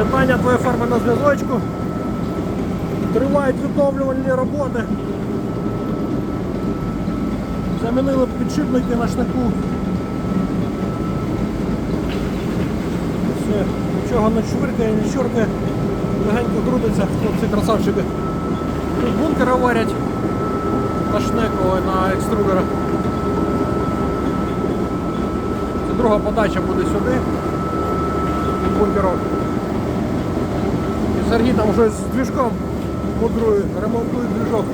Вітання твоя ферма на зв'язочку. Тривають відновлювальні роботи. Замінили підшипники на шнаку. Все, нічого не чвиркає, не чуркає. Легенько крутиться, хлопці красавчики. Тут бункери варять на шнеку, на екструдерах. Друга подача буде сюди. від бункеру. Сергій там вже з движком мудрує, ремонтує двіжок.